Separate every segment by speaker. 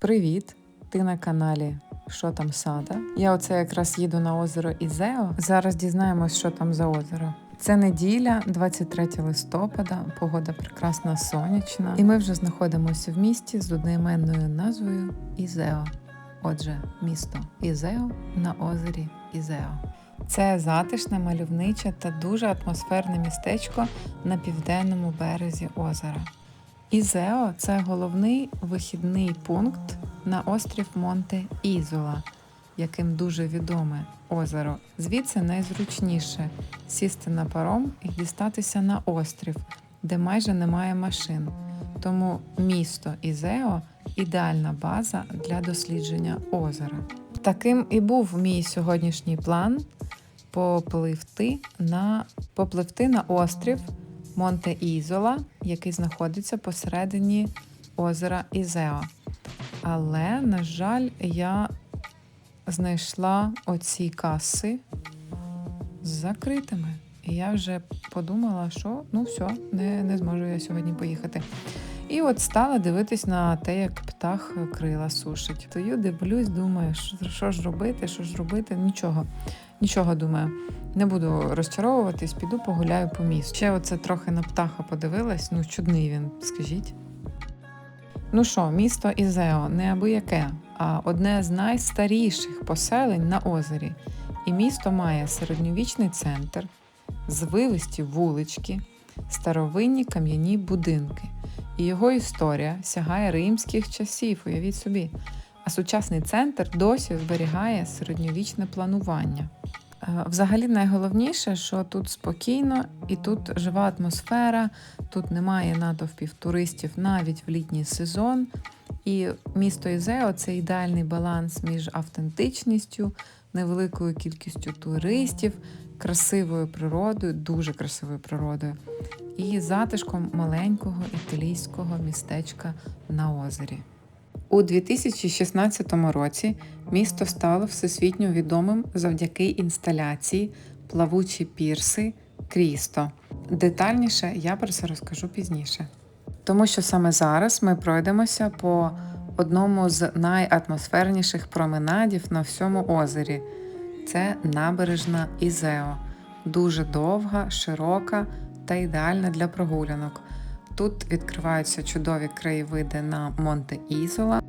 Speaker 1: Привіт! Ти на каналі Що там сада? Я оце якраз їду на озеро Ізео. Зараз дізнаємось, що там за озеро. Це неділя, 23 листопада, погода прекрасна сонячна, і ми вже знаходимося в місті з одноіменною назвою Ізео. Отже, місто Ізео на озері Ізео. Це затишне, мальовниче та дуже атмосферне містечко на південному березі озера. Ізео це головний вихідний пункт на острів Монте Ізола, яким дуже відоме озеро. Звідси найзручніше сісти на паром і дістатися на острів, де майже немає машин. Тому місто Ізео ідеальна база для дослідження озера. Таким і був мій сьогоднішній план попливти на, попливти на острів Монте Ізола, який знаходиться посередині озера Ізео. Але, на жаль, я знайшла оці каси з закритими. І я вже подумала, що ну все, не, не зможу я сьогодні поїхати. І от стала дивитись на те, як птах крила сушить. Стою, дивлюсь, думаю, що, ж робити, що ж робити. Нічого, нічого думаю. Не буду розчаровуватись, піду погуляю по місту. Ще оце трохи на птаха подивилась. Ну, чудний він, скажіть. Ну що, місто Ізео не аби а одне з найстаріших поселень на озері. І місто має середньовічний центр, звивисті вулички, старовинні кам'яні будинки. І його історія сягає римських часів, уявіть собі. А сучасний центр досі зберігає середньовічне планування. Е, Взагалі найголовніше, що тут спокійно і тут жива атмосфера, тут немає натовпів туристів навіть в літній сезон. І місто Ізео це ідеальний баланс між автентичністю, невеликою кількістю туристів, красивою природою, дуже красивою природою, і затишком маленького італійського містечка на озері. У 2016 році місто стало всесвітньо відомим завдяки інсталяції Плавучі пірси Крісто. Детальніше я про це розкажу пізніше. Тому що саме зараз ми пройдемося по одному з найатмосферніших променадів на всьому озері. Це набережна Ізео, дуже довга, широка та ідеальна для прогулянок. Тут відкриваються чудові краєвиди на Монте Ізола.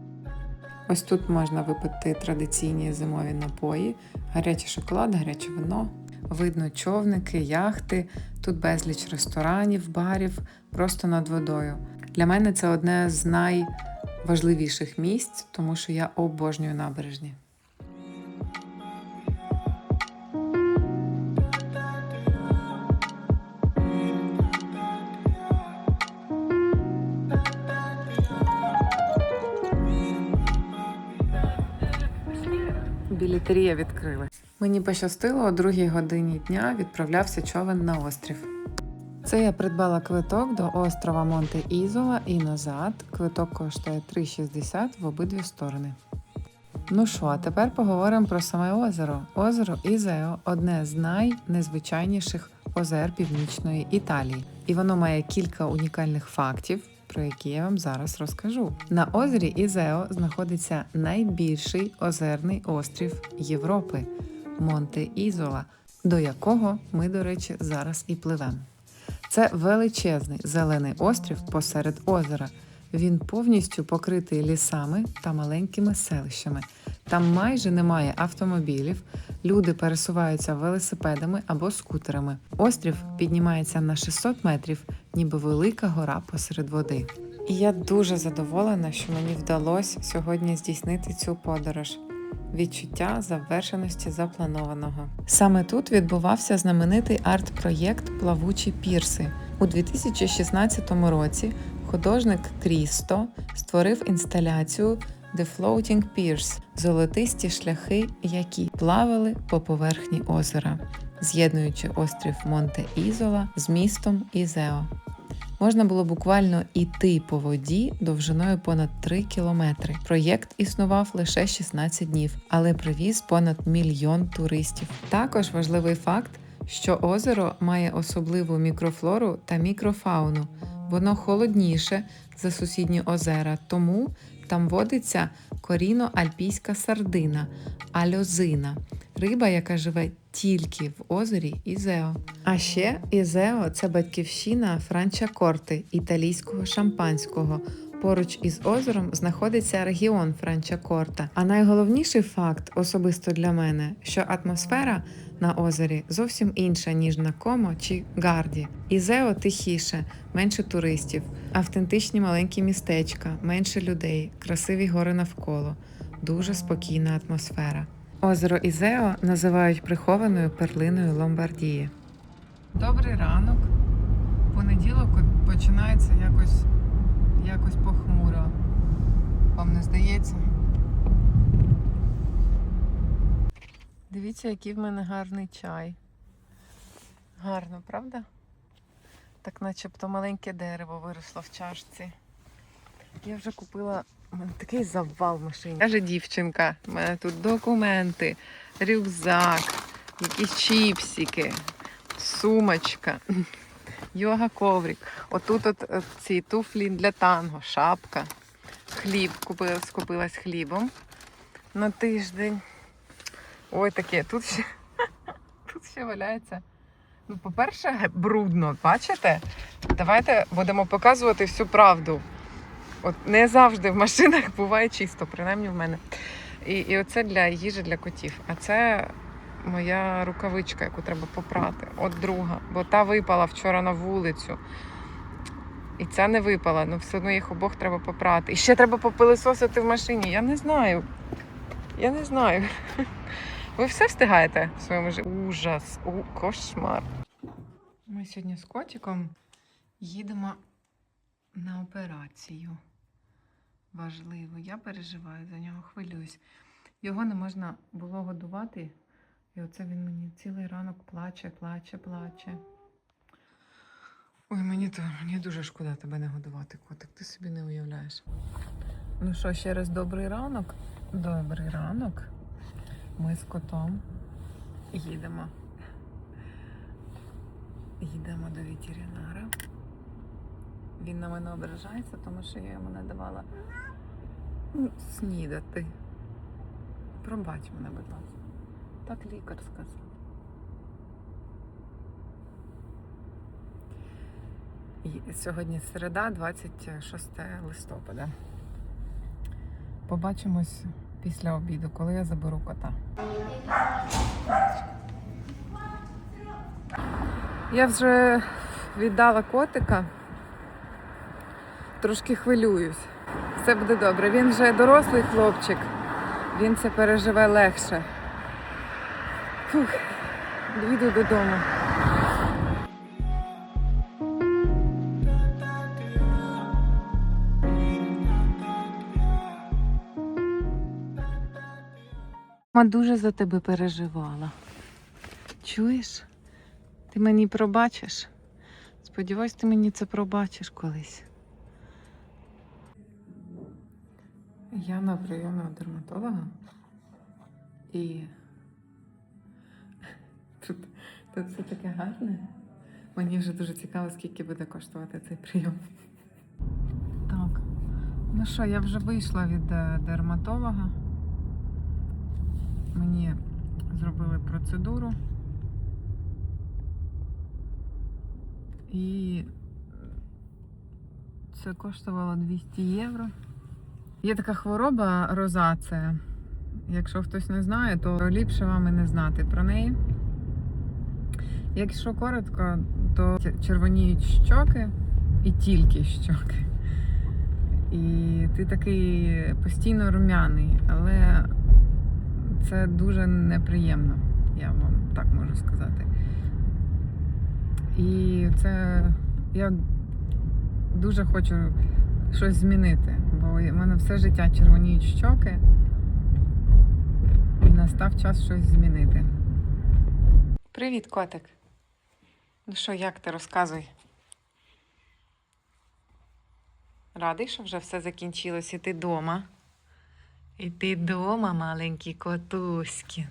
Speaker 1: Ось тут можна випити традиційні зимові напої, гарячий шоколад, гаряче вино. Видно човники, яхти, тут безліч ресторанів, барів, просто над водою. Для мене це одне з найважливіших місць, тому що я обожнюю набережні. Білетерія відкрилась. Мені пощастило, о другій годині дня відправлявся човен на острів. Це я придбала квиток до острова Монте Ізола і назад. Квиток коштує 3,60 в обидві сторони. Ну що, а тепер поговоримо про саме озеро. Озеро Ізео одне з найнезвичайніших озер Північної Італії, і воно має кілька унікальних фактів, про які я вам зараз розкажу. На озері Ізео знаходиться найбільший озерний острів Європи Монте Ізола, до якого ми, до речі, зараз і пливемо. Це величезний зелений острів посеред озера. Він повністю покритий лісами та маленькими селищами. Там майже немає автомобілів, люди пересуваються велосипедами або скутерами. Острів піднімається на 600 метрів, ніби велика гора посеред води. І я дуже задоволена, що мені вдалося сьогодні здійснити цю подорож. Відчуття завершеності запланованого. Саме тут відбувався знаменитий арт-проєкт Плавучі пірси. У 2016 році художник Крісто створив інсталяцію The Floating Piers золотисті шляхи, які плавали по поверхні озера, з'єднуючи острів Монте Ізола з містом Ізео. Можна було буквально іти по воді довжиною понад 3 кілометри. Проєкт існував лише 16 днів, але привіз понад мільйон туристів. Також важливий факт, що озеро має особливу мікрофлору та мікрофауну. Воно холодніше за сусідні озера, тому Там водиться коріно-альпійська сардина, альозина, риба, яка живе тільки в озері Ізео. А ще Ізео це батьківщина Франчакорти, італійського шампанського. Поруч із озером знаходиться регіон Франчакорта. А найголовніший факт, особисто для мене, що атмосфера на озері зовсім інша, ніж на Комо чи Гарді. Ізео тихіше, менше туристів, автентичні маленькі містечка, менше людей, красиві гори навколо, дуже спокійна атмосфера. Озеро Ізео називають прихованою перлиною Ломбардії. Добрий ранок. Понеділок починається якось, якось похмуро. Вам не здається? Дивіться, який в мене гарний чай. Гарно, правда? Так начебто маленьке дерево виросло в чашці. Я вже купила такий завал в машині. Я же дівчинка. У мене тут документи, рюкзак, якісь чіпсики, сумочка, йога коврик. Отут от, от ці туфлі для танго, шапка, хліб. Купила, скупилась хлібом на тиждень. Ой, таке, тут ще, тут ще валяється. Ну, по-перше, брудно, бачите? Давайте будемо показувати всю правду. От не завжди в машинах буває чисто, принаймні в мене. І, і оце для їжі для котів. А це моя рукавичка, яку треба попрати. От друга. Бо та випала вчора на вулицю. І ця не випала, ну все одно їх обох треба попрати. І ще треба попилисосити в машині. Я не знаю. Я не знаю. Ви все встигаєте в своєму житті? Ужас, у, кошмар. Ми сьогодні з котиком їдемо на операцію. Важливо. Я переживаю за нього, хвилююсь. Його не можна було годувати. І оце він мені цілий ранок плаче, плаче, плаче. Ой, мені то мені дуже шкода тебе не годувати, котик. Ти собі не уявляєш. Ну що, ще раз добрий ранок. Добрий ранок. Ми з котом їдемо. Їдемо до ветеринара. Він на мене ображається, тому що я йому не давала ну, снідати. Пробач мене, будь ласка. Так лікар сказав. Сьогодні середа, 26 листопада. Побачимось після обіду, коли я заберу кота. Я вже віддала котика. Трошки хвилююсь. Все буде добре. Він вже дорослий хлопчик. Він це переживе легше. Фух, їду додому. Мама дуже за тебе переживала. Чуєш? Ти мені пробачиш? Сподіваюсь, ти мені це пробачиш колись. Я на прийомі у дерматолога. І тут, тут все таке гарне. Мені вже дуже цікаво, скільки буде коштувати цей прийом. Так. Ну що, я вже вийшла від е, дерматолога. Мені зробили процедуру. І це коштувало 200 євро. Є така хвороба розація. Якщо хтось не знає, то ліпше вам і не знати про неї. Якщо коротко, то червоніють щоки і тільки щоки. І ти такий постійно рум'яний, але це дуже неприємно, я вам так можу сказати. І це я дуже хочу щось змінити, бо в мене все життя червоніють щоки, і настав час щось змінити. Привіт, котик. Ну що, як ти розказуй? Радий, що вже все закінчилось, і ти вдома. І ти вдома, маленький котуськін.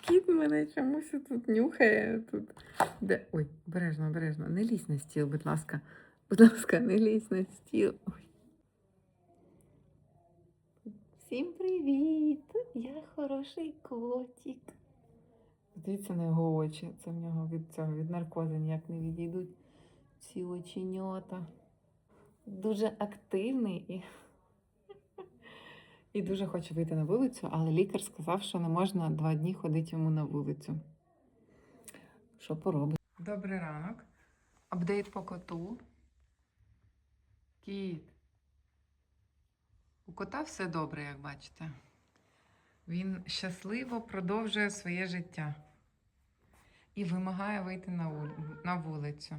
Speaker 1: Кіт мене чомусь тут нюхає. Тут. Де? Ой, обережно, обережно. Не лізь на стіл, будь ласка. Будь ласка, не лізь на стіл. Ой. Всім привіт! Я хороший котик. Дивіться на його очі. Це в нього від цього від наркозу ніяк не відійдуть ці оченята. Дуже активний і, і дуже хоче вийти на вулицю, але лікар сказав, що не можна два дні ходити йому на вулицю. Що поробить? Добрий ранок. Апдейт по коту. Кіт. У кота все добре, як бачите. Він щасливо продовжує своє життя і вимагає вийти на, вул- на вулицю.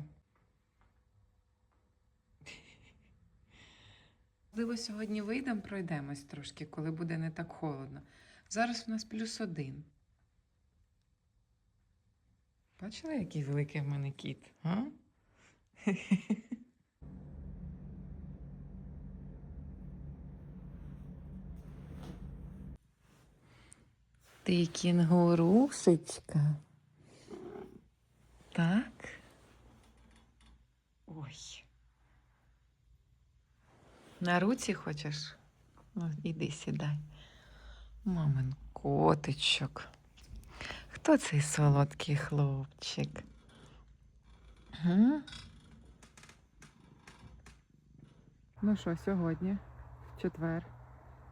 Speaker 1: Можливо, сьогодні вийдемо, пройдемось трошки, коли буде не так холодно. Зараз в нас плюс один. Бачили, який великий в мене кіт? А? Ти кінгурусечка. Так. Ой. На руці хочеш? Ну, іди сідай. Мамин котичок. Хто цей солодкий хлопчик? М? Ну що, сьогодні, в четвер,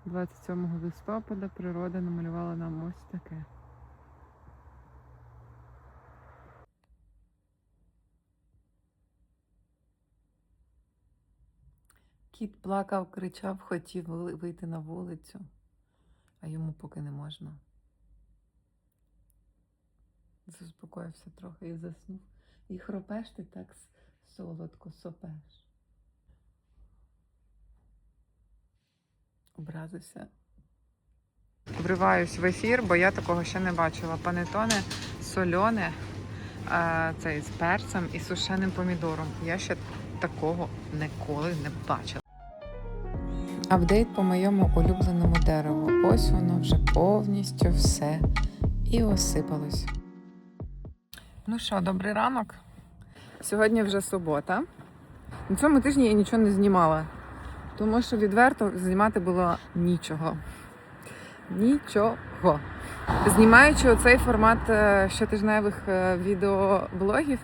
Speaker 1: 27 листопада, природа намалювала нам ось таке. Кіт плакав, кричав, хотів вийти на вулицю, а йому поки не можна. Заспокоївся трохи і заснув. І хропеш ти так солодко сопеш. Образився. Вриваюсь в ефір, бо я такого ще не бачила. Панетоне сольоне, а, цей з перцем і сушеним помідором. Я ще такого ніколи не бачила. Апдейт по моєму улюбленому дереву. Ось воно вже повністю все і осипалось. Ну що, добрий ранок. Сьогодні вже субота. На цьому тижні я нічого не знімала, тому що відверто знімати було нічого. Нічого. Знімаючи оцей формат е, щотижневих е, відеоблогів,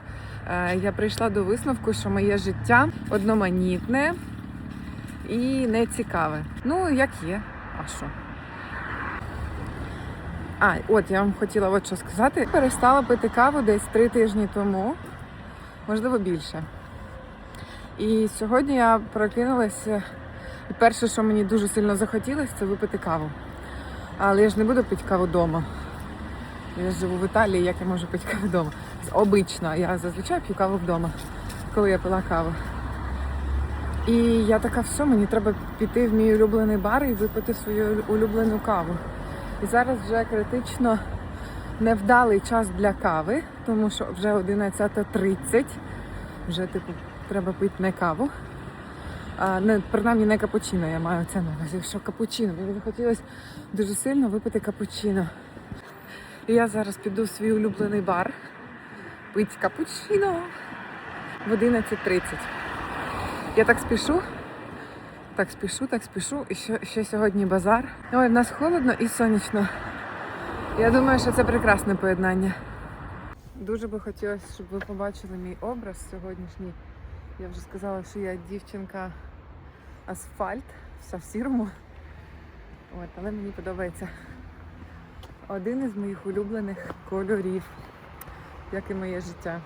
Speaker 1: е, я прийшла до висновку, що моє життя одноманітне і нецікаве. Ну, як є, а що? А, от я вам хотіла от що сказати. Перестала пити каву десь три тижні тому, можливо, більше. І сьогодні я прокинулася, і перше, що мені дуже сильно захотілося, це випити каву. Але я ж не буду пити каву вдома. Я живу в Італії, як я можу пити каву вдома? Обично, я зазвичай п'ю каву вдома, коли я пила каву. І я така, все, мені треба піти в мій улюблений бар і випити свою улюблену каву. І зараз вже критично невдалий час для кави, тому що вже 11.30. Вже типу треба пити не каву. А, не, принаймні не капучино, я маю це на увазі, що капучино. Мені захотілося дуже сильно випити капучино. І я зараз піду в свій улюблений бар пити капучино в 11.30. Я так спішу, так спішу, так спішу. І ще, ще сьогодні базар. Ой, в нас холодно і сонячно. Я думаю, що це прекрасне поєднання. Дуже би хотілося, щоб ви побачили мій образ сьогоднішній. Я вже сказала, що я дівчинка асфальт, вся в сірому. От, але мені подобається один із моїх улюблених кольорів, як і моє життя.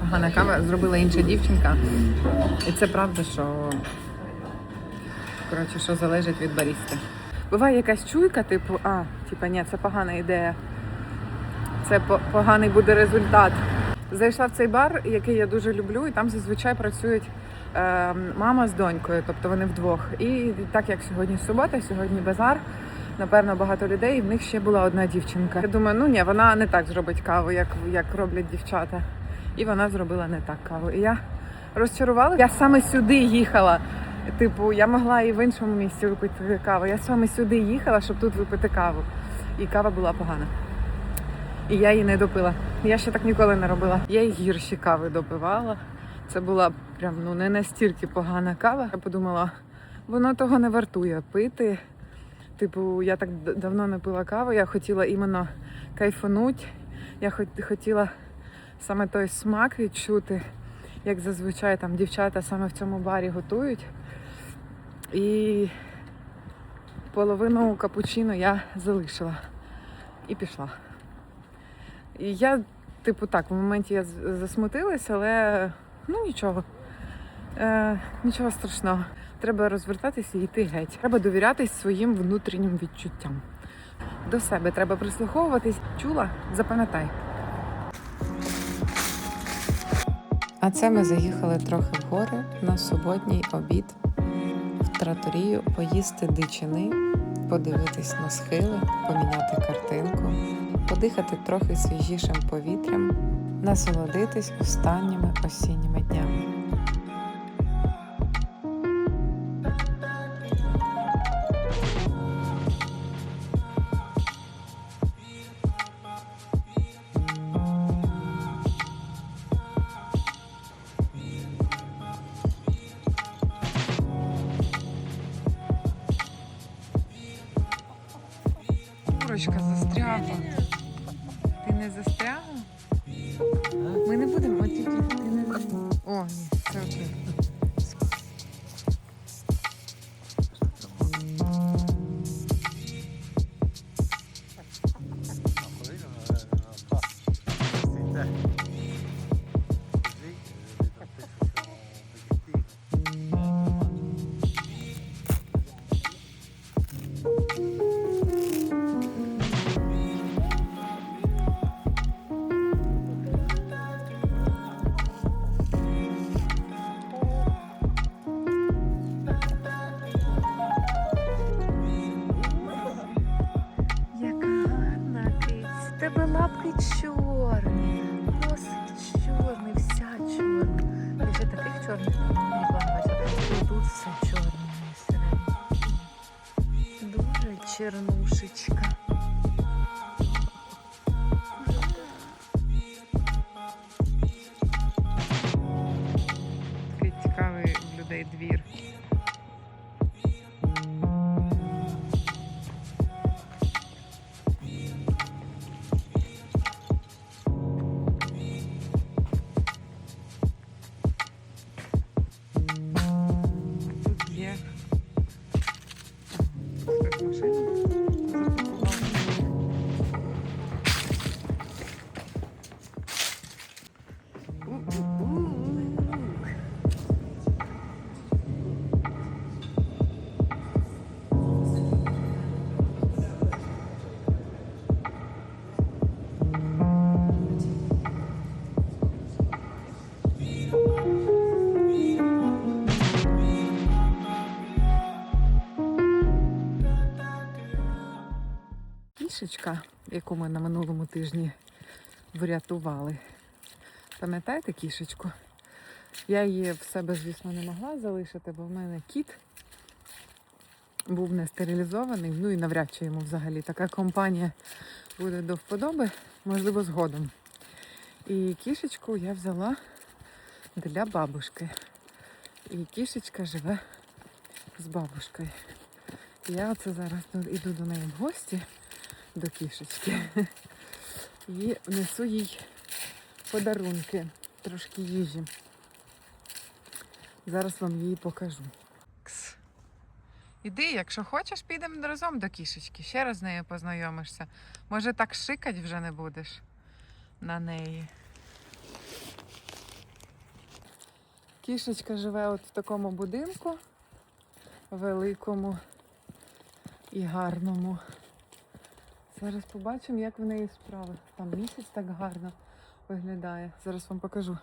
Speaker 1: Погана кава зробила інша дівчинка. І це правда, що коротше, що залежить від барісти. Буває якась чуйка, типу, а, типа, ні, це погана ідея. Це поганий буде результат. Зайшла в цей бар, який я дуже люблю, і там зазвичай працюють е, мама з донькою, тобто вони вдвох. І так як сьогодні субота, сьогодні базар, напевно, багато людей, і в них ще була одна дівчинка. Я думаю, ну ні, вона не так зробить каву, як, як роблять дівчата. І вона зробила не так каву. І я розчарувала. Я саме сюди їхала. Типу, я могла і в іншому місці випити каву. Я саме сюди їхала, щоб тут випити каву. І кава була погана. І я її не допила. Я ще так ніколи не робила. Я й гірші кави допивала. Це була прям ну не настільки погана кава. Я подумала, воно того не вартує пити. Типу, я так давно не пила каву, я хотіла іменно кайфануть. Я хотіла саме той смак відчути, як зазвичай там дівчата саме в цьому барі готують. І половину капучино я залишила і пішла. І я, типу, так, в моменті я засмутилась, але ну нічого. Е, нічого страшного. Треба розвертатися і йти геть. Треба довірятись своїм внутрішнім відчуттям. До себе треба прислуховуватись. Чула? Запам'ятай. А це ми заїхали трохи в гори на суботній обід в траторію поїсти дичини, подивитись на схили, поміняти картинку, подихати трохи свіжішим повітрям, насолодитись останніми осінніми днями. Yeah. Цікавий двір. Кішечка, яку ми на минулому тижні врятували. Пам'ятаєте кішечку? Я її в себе, звісно, не могла залишити, бо в мене кіт був не стерилізований, ну і навряд чи йому взагалі така компанія буде до вподоби, можливо, згодом. І кішечку я взяла для бабушки. І кішечка живе з бабушкою. Я оце зараз іду до неї в гості, до кішечки, і несу їй подарунки, трошки їжі. Зараз вам її покажу. Кс. Іди, якщо хочеш, підемо разом до кішечки. Ще раз з нею познайомишся. Може, так шикать вже не будеш на неї. Кішечка живе от в такому будинку великому і гарному. Зараз побачимо, як в неї справи. Там місяць так гарно виглядає. Зараз вам покажу.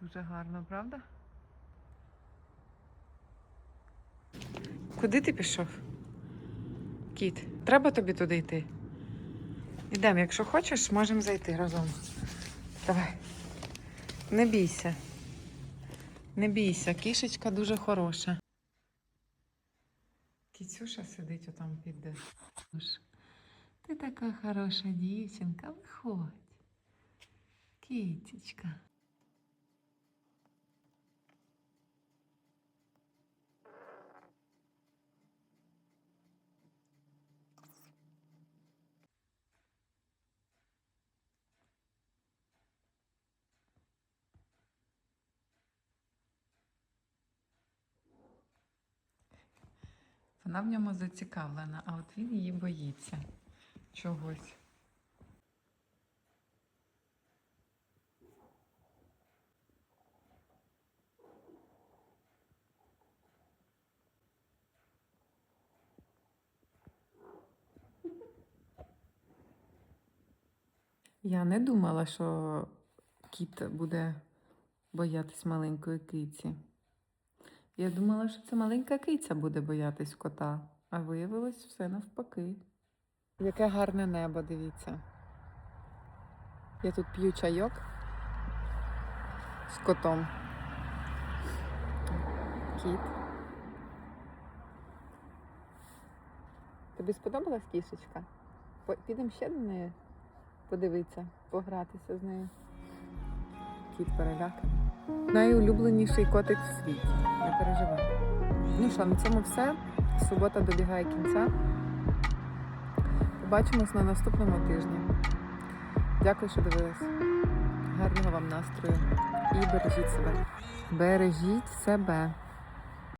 Speaker 1: Дуже гарно, правда? Куди ти пішов? Кіт, треба тобі туди йти? Ідемо, якщо хочеш, можемо зайти разом. Давай. Не бійся. Не бійся, кішечка дуже хороша. Кіцюша сидить отам під. Ти Ти така хороша дівчинка, виходь. Кітечка. Вона в ньому зацікавлена, а от він її боїться чогось. Я не думала, що кіт буде боятись маленької киці. Я думала, що це маленька киця буде боятись кота, а виявилось все навпаки. Яке гарне небо, дивіться. Я тут п'ю чайок з котом. Кіт. Тобі сподобалась кішечка? Підемо ще до неї подивитися, погратися з нею. Кіт переляканий. Найулюбленіший котик в світі. Не переживай. Ну що, на цьому все. Субота добігає кінця. Побачимось на наступному тижні. Дякую, що дивились. Гарного вам настрою і бережіть себе. Бережіть себе.